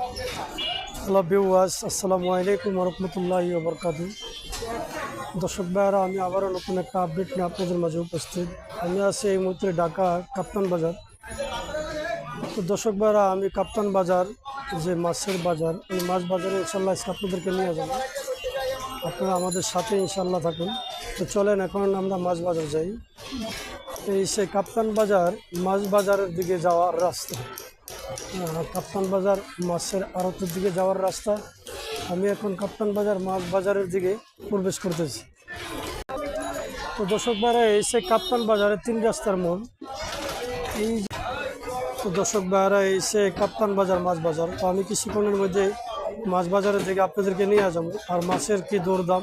Hello বিওয়াজ আসসালামু আলাইকুম রহমতুল্লাহ বরকাত দর্শক ভাইয়ারা, আমি আবারও নতুন একটা আপডেট নিয়ে আপনাদের মাঝে উপস্থিত। আমি আছি এই মুহূর্তে ঢাকা কাপ্তান বাজার। তো দর্শক ভাইয়ারা, আমি কাপ্তান বাজার, যে মাছের বাজার, এই মাছ বাজারে ইনশাল্লাহ আপনাদেরকে নিয়ে যাব। আপনারা আমাদের সাথে ইনশাল্লাহ থাকুন। তো চলেন এখন আমরা মাছ বাজার যাই। এই সে কাপ্তান বাজার, মাছ বাজারের দিকে যাওয়ার রাস্তা। কাপ্তান বাজার মাছের আড়তের দিকে যাওয়ার রাস্তা। আমি এখন কাপ্তান বাজার মাছ বাজারের দিকে প্রবেশ করতেছি। তো দর্শক ভাইরা এসে কাপ্তান বাজারের তিন রাস্তার মোড়। এই তো দর্শক ভাইরা এসে কাপ্তান বাজার মাছ বাজার। তো আমি কিছুক্ষণের মধ্যে মাছ বাজারের দিকে আপনাদেরকে নিয়ে যাব আর মাছের কি দরদাম,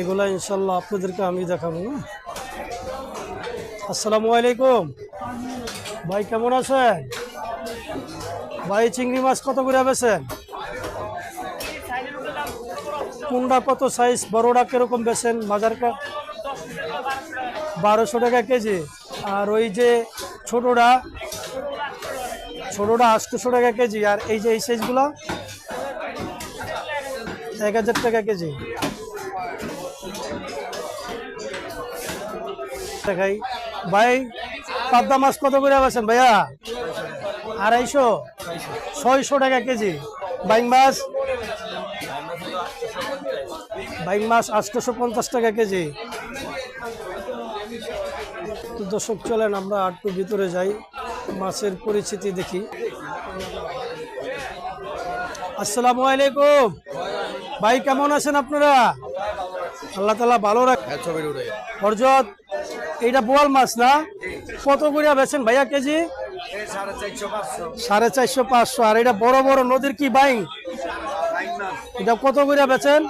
এগুলা ইনশাল্লাহ আপনাদেরকে আমি দেখাবো না আসসালামু আলাইকুম। ভাই, কেমন আছেন? ভাই চিংড়ি মাছ কত করে বেছেন কোনটা কত সাইজ বড়টা কীরকম বেছেন বাজারটা? বারোশো টাকা কেজি। আর ওই যে ছোটটা ছোটটা আটশোশো টাকা কেজি। আর এই যে এই সাইজগুলো এক হাজার টাকা কেজি। দেখাই। ভাই, পাবদা মাছ কত করে বেছেন ভাইয়া? আড়াইশো? ছয়শো টাকা কেজি। বাইং মাছ? বাইং মাছ আটশোশো পঞ্চাশ টাকা কেজি। তো দর্শক চলেন আমরা একটু ভিতরে যাই মাছের পরিচিতি দেখি। আসসালামু আলাইকুম। ভাই কেমন আছেন আপনারা? আল্লাহ তালা ভালো রাখ হ্যাঁ হরজত এইটা বোয়াল মাছ না? কত করে বেছেন ভাইয়া কেজি? সাড়ে চারশো পাঁচশো। আর এটা বড় বড় নদীর কি বাইং? এটা কত করে বেচেন?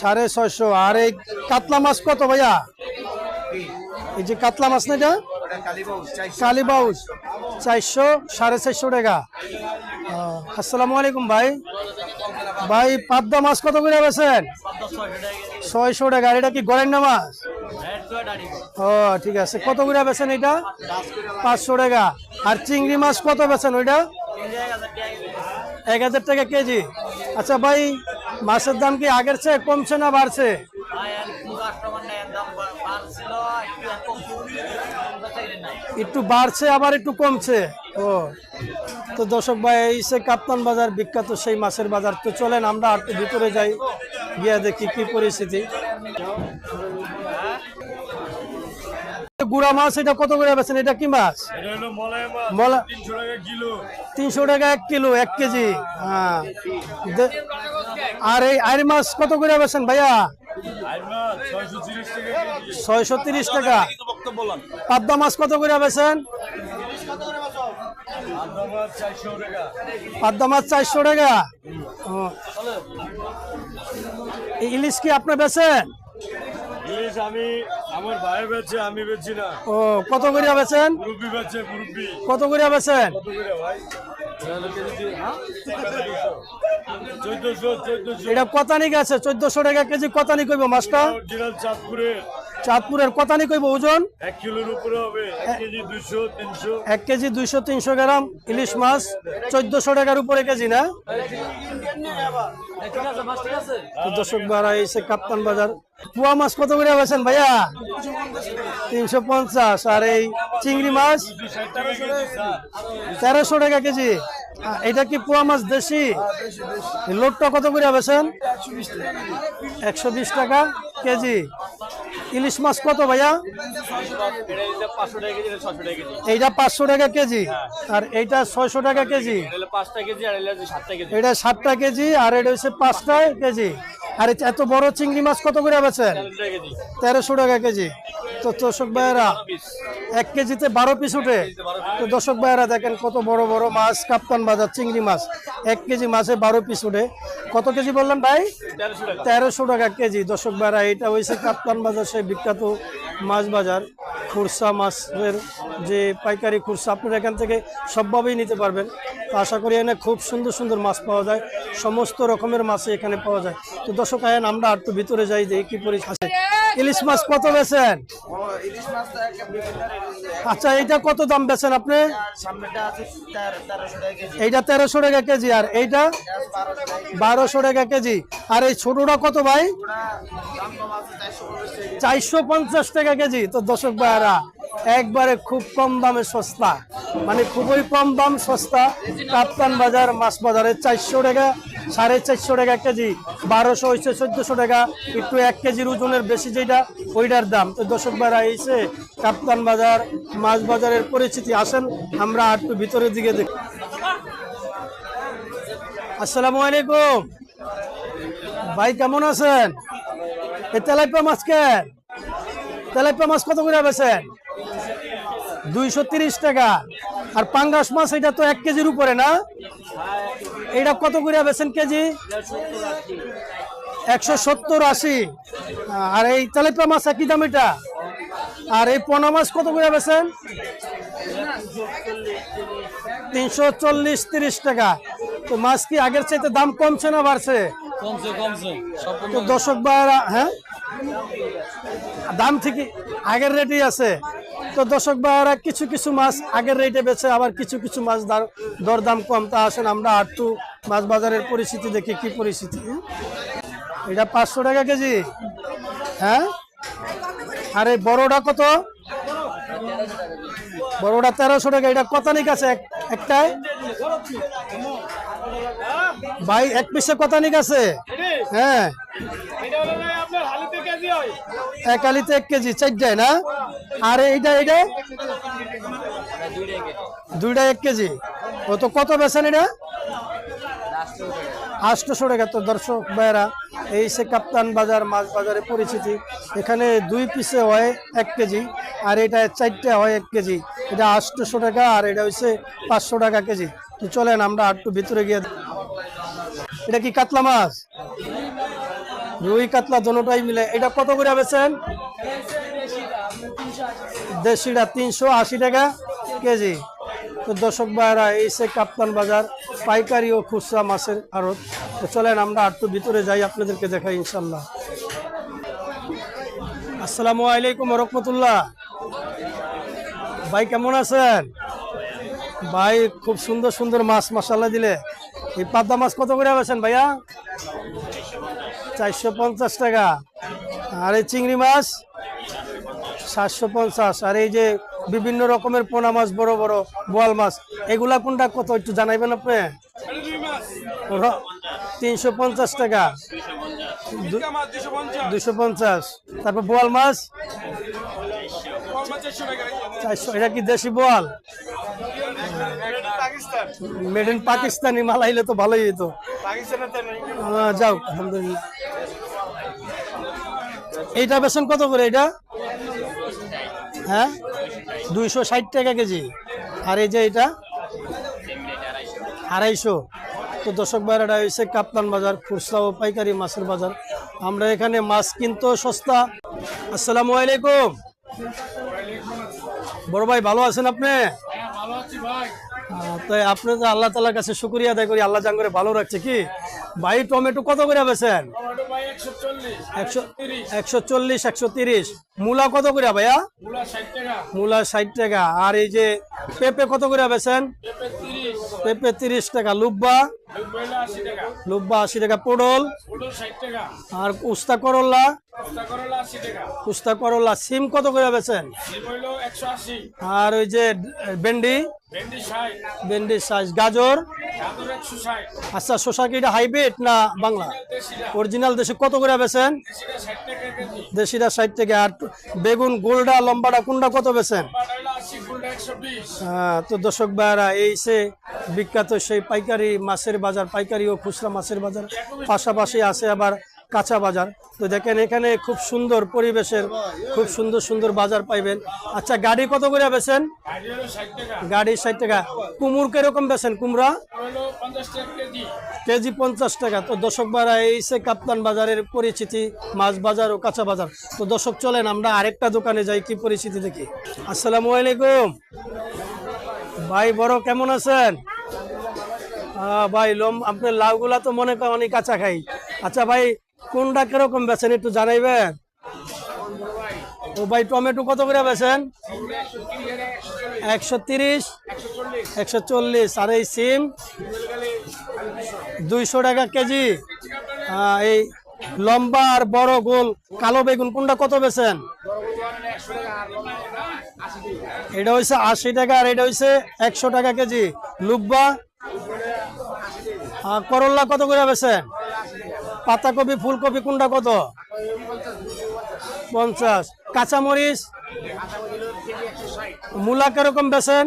সাড়ে ছয়শো। আর এই কাতলা মাছ কত ভাইয়া? এই যে কাতলা মাছ না এটা? কালীবাউস চারশো, সাড়ে চারশো টাকা। আসসালামু আলাইকুম ভাই। ভাই, পাবদা মাছ কত করে বেছেন ছয়শো টাকা। এটা কি গড়েন্না মাছ? ও, ঠিক আছে। কত করে বেছেন এটা? পাঁচশো টাকা। আর চিংড়ি মাছ কত বেছেন ওইটা? এক হাজার টাকা কেজি। আচ্ছা ভাই, মাছের দাম কি আগের চেয়ে কমছে না বাড়ছে? একটু বাড়ছে, আবার একটু কমছে। ও, তো দর্শক ভাই, এই সে কাপ্তান বাজার, বিখ্যাত সেই মাছের বাজার, তো চলেন আমরা আর ভিতরে যাই, গিয়ে দেখি কি পরিস্থিতি। গুড়া মাছ এটা কত করে বেছেন এটা কি মাছ? তিনশো টাকা এক কিলো এক কেজি। হ্যাঁ। আর এই আইর মাছ কত করে বেছেন ভাইয়া? ছয়শো তিরিশ টাকা পাবদা মাছ কত করে বেছেন আদা মাছ চারশো টাকা। পাবদা মাছ চারশো টাকা। ইলিশ কি আপনি বেছেন ইলিশ আমি আমার ভাই বেচে আমি বেচি না। ও কত করে বেচেন? মুরব্বি বেচে মুরব্বি। কত করে বেচেন? চোদ্দশো এটা কতানি গেছে চোদ্দশো টাকা কেজি কতানি কইব মাছটা? অরিজিনাল চাঁদপুরের চাঁদপুরের কতানি কইব ওজন? এক কিলোর উপরে হবে এক কেজি দুইশো তিনশো। গ্রাম ইলিশ মাছ চোদ্দশো টাকার উপরে কেজি না? দর্শক ভাড়া এসে কাপ্তান বাজার। পুয়া মাছ কত করে বেছেন ভাইয়া? তিনশো পঞ্চাশ। আর এই চিংড়ি মাছ? তেরোশো টাকা কেজি। এটা কি পুয়া মাছ দেশি? লোডটা কত করে বেছেন একশো বিশ টাকা কেজি। ইলিশ মাছ কত ভাইয়া? এইটা পাঁচশো টাকা কেজি। আর এইটা ছয়শো টাকা কেজি। এটা সাতটা কেজি, আর এটা হচ্ছে পাঁচটা কেজি। আর এত বড় চিংড়ি মাছ কত করে বেছেন তেরোশো টাকা কেজি। তো দর্শক ভাইয়েরা, এক কেজিতে বারো পিস উঠে। তো দর্শক ভাইয়েরা দেখেন কত বড় বড় মাছ, কাপ্তান বাজার, চিংড়ি মাছ। এক কেজি মাছে বারো পিস উঠে। কত কেজি বললেন ভাই? তেরোশো টাকা কেজি। দর্শক ভাইয়েরা, এটা হয়েছে কাপ্তান বাজার, সেই বিখ্যাত মাছ বাজার। খুরসা মাছের যে পাইকারি খুরসা, আপনারা এখান থেকে সবভাবেই নিতে পারবেন। তো আশা করি এখানে খুব সুন্দর সুন্দর মাছ পাওয়া যায়। সমস্ত রকমের মাছই এখানে পাওয়া যায়। তো দর্শক আয়েন, আমরা আর তো ভিতরে যাই যে কি পরিস্থিতি ইলিশ মাছ কত বেছেন? আচ্ছা এইটা কত দাম বেছেন আপনি? এইটা তেরোশো টাকা কেজি, আর এইটা বারোশো টাকা কেজি। আর এই ছোটটা কত ভাই? চারশো পঞ্চাশ টাকা কেজি। তো দর্শক ভাইয়ারা একবারে খুব কম দামে সস্তা। মানে খুবই কম দাম সস্তা। কাপ্তান বাজার, মাছ বাজারে চারশো টাকা, সাড়ে চারশো টাকা কেজি, বারোশো হয়েছে চোদ্দশো টাকা। একটু এক কেজির ওজনের বেশি যেটা, ওইটার দাম। তো দর্শক ভাইরা এসে কাপ্তান বাজার, মাছ বাজারের পরিচিতি আসেন, আমরা আর একটু ভিতরের দিকে দেখি। আসসালামু আলাইকুম। ভাই, কেমন আছেন? এই তেলাইপা মাছ কেন তেলাইপা মাছ কত করে বেছেন দুইশো তিরিশ টাকা। আর পাঙ্গাস মাছ এটা তো এক কেজির উপরে না? এটা কত করে বেছেন কেজি? একশো সত্তর আশি। আর এই তেলাইপা মাছ একই দাম এটা? আর এই পোনা মাছ কত করে বেছেন তিনশো চল্লিশ তিরিশ টাকা। তো মাছ কি আগের চাইতে দাম কমছে না বাড়ছে? কমছে কমছে। তো দর্শক ভাইয়েরা হ্যাঁ? দাম ঠিকই আগের রেটই আছে। তো দর্শক ভাইয়েরা, কিছু কিছু মাছ আগের রেটে বেছে আবার কিছু কিছু মাছ দার- দরদাম কম। তা আসেন আমরা আটটু মাছ বাজারের পরিস্থিতি দেখি, কি পরিস্থিতি? এটা পাঁচশো টাকা কেজি। হ্যাঁ? আর এই বড়টা কত? বড়টা তেরোশো টাকা। এটা কত নিক আছে এক- একটাই ভাই, এক পিসে কত নিক আছে? হ্যাঁ। এক আলিতে এক কেজি, চারটায় না? আর এইটা এইটা? দুইটা এক কেজি। ও তো কত বেছেন এটা? আটশোশো টাকা। তো দর্শক ভাইয়েরা, এই সে কাপ্তান বাজার, মাছ বাজারে পরিচিতি, এখানে দুই পিসে হয় এক কেজি, আর এটা চারটে হয় এক কেজি। এটা আটশোশো টাকা, আর এটা হচ্ছে পাঁচশো টাকা কেজি। তো চলেন আমরা একটু ভিতরে গিয়ে এটা কি কাতলা মাছ? রুই কাতলা, দোনোটাই মিলে। এটা কত করে বেছেন দেশিটা তিনশো আশি টাকা কেজি। তো দর্শক ভাইরা এই সে কাপ্তান বাজার, পাইকারি ও খুচরা মাছের আড়ত। তো চলেন আমরা একটু ভিতরে যাই, আপনাদেরকে দেখাই ইনশাল্লাহ আসসালামু আলাইকুম রহমতুল্লাহ ভাই, কেমন আছেন? ভাই, খুব সুন্দর সুন্দর মাছ মশালা দিলে। এই পাবদা মাছ কত করে বেছেন ভাইয়া? চারশো পঞ্চাশ টাকা। আর এই চিংড়ি মাছ? সাতশো পঞ্চাশ আর এই যে বিভিন্ন রকমের পোনা মাছ বড় বড় বোয়াল মাছ এগুলা কোনটা কত? একটু জানাইবেন আপনি? তিনশো পঞ্চাশ টাকা। দুশো পঞ্চাশ। তারপর বোয়াল মাছ? চারশো। এটা কি দেশি বোয়াল? মেড ইন পাকিস্তানি মাল আইলে তো ভালোই হতো যাও আলহামদুলিল্লাহ। এইটা বেসন কত করে এটা? হ্যাঁ? দুইশো ষাট টাকা কেজি। আর এই যে এটা? আড়াইশো। তো দর্শক বাইরেটা হয়েছে কাপ্তান বাজার খুচরা ও পাইকারি মাছের বাজার। আমরা এখানে মাছ কিনতেও সস্তা। আসসালামু আলাইকুম। বড় ভাই ভালো আছেন আপনি? আহ, তাই আপনি তো আল্লাহ তালার কাছে শুক্রিয়া আদায় করি আল্লাহ জাঙ্গরে ভালো রাখছে কি? ভাই টমেটো কত করে বেছেন একশো একশো চল্লিশ একশো তিরিশ। মূলা কত করে ভাইয়া? মূলা ষাট টাকা। আর এই যে পেঁপে কত করে বেছেন পেঁপে তিরিশ টাকা। লুব্বা? লুব্বা আশি টাকা। পটল। আর উস্তা করল্লা উস্তা করল্লা সিম কত করে বেছেন আর ওই যে ভেন্ডি? ভেন্ডি সাইজ গাজর? আচ্ছা শশা কি এটা হাইব্রিড না বাংলা? অরিজিনাল দেশে কত করে বেছেন দেশিটা ষাট টাকা আর বেগুন গোলডা লম্বাটা কোনটা কত বেছেন হ্যাঁ, তো দর্শক ভাইরা এই সে বিখ্যাত সেই পাইকারি মাছের বাজার, পাইকারি ও খুচরা মাছের বাজার, পাশাপাশি আছে আবার কাঁচা বাজার। তো দেখেন এখানে খুব সুন্দর পরিবেশের, খুব সুন্দর সুন্দর বাজার পাইবেন। আচ্ছা গাড়ি কত করে বেছেন গাড়ি ষাট টাকা। কুমুর কীরকম বেছেন কুমড়া? কেজি পঞ্চাশ টাকা। তো দর্শক ভাড়া এই সে কাপ্তান বাজারের পরিচিতি, মাছ বাজার ও কাঁচা বাজার। তো দর্শক, চলেন আমরা আরেকটা দোকানে যাই, কি পরিস্থিতি দেখি। আসসালামু আলাইকুম। ভাই, বড় কেমন আছেন? ভাই, লোম আপনার লাউগুলা তো মনে করেন অনেক কাঁচা খাই। আচ্ছা ভাই, কোনটা কীরকম বেছেন একটু জানাইবেন? ও ভাই, টমেটো কত করে বেছেন? একশো তিরিশ, একশো চল্লিশ। আর এই সিম? দুইশো টাকা কেজি। এই লম্বা আর বড় গোল কালো বেগুন, কোনটা কত বেছেন? এটা হচ্ছে আশি টাকা, আর এটা হচ্ছে একশো টাকা কেজি। লুব্বা? করল্লা কত করে বেছেন পাতাকপি, ফুলকপি কোনটা কত? পঞ্চাশ। কাঁচামরিচ? মূলা কীরকম বেছেন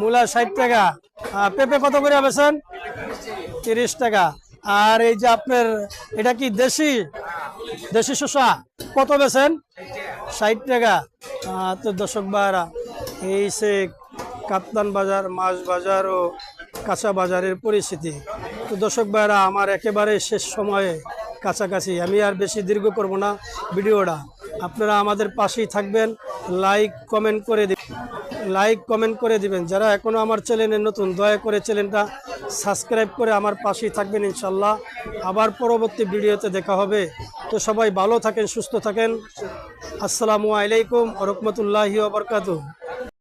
মূলা ষাট টাকা। পেঁপে কত করে বেছেন তিরিশ টাকা। আর এই যে আপনার, এটা কি দেশি? দেশি শসা? কত বেছেন ষাট টাকা। তো দর্শক ভাইরা এই সে কাপ্তান বাজার, মাছ বাজার ও কাঁচা বাজারের পরিস্থিতি। তো দর্শক ভাইরা আমার একেবারে শেষ সময়ে কাছাকাছি, আমি আর বেশি দীর্ঘ করব না ভিডিওটা। আপনারা আমাদের পাশেই থাকবেন, লাইক কমেন্ট করে দিবেন। লাইক কমেন্ট করে দিবেন। যারা এখনও আমার চ্যানেলে নতুন, দয়া করে চ্যানেলটা সাবস্ক্রাইব করে আমার পাশেই থাকবেন ইনশাল্লাহ আবার পরবর্তী ভিডিওতে দেখা হবে। তো সবাই ভালো থাকেন, সুস্থ থাকেন। আসসালামু আলাইকুম রহমতুল্লাহি ওবরকাতু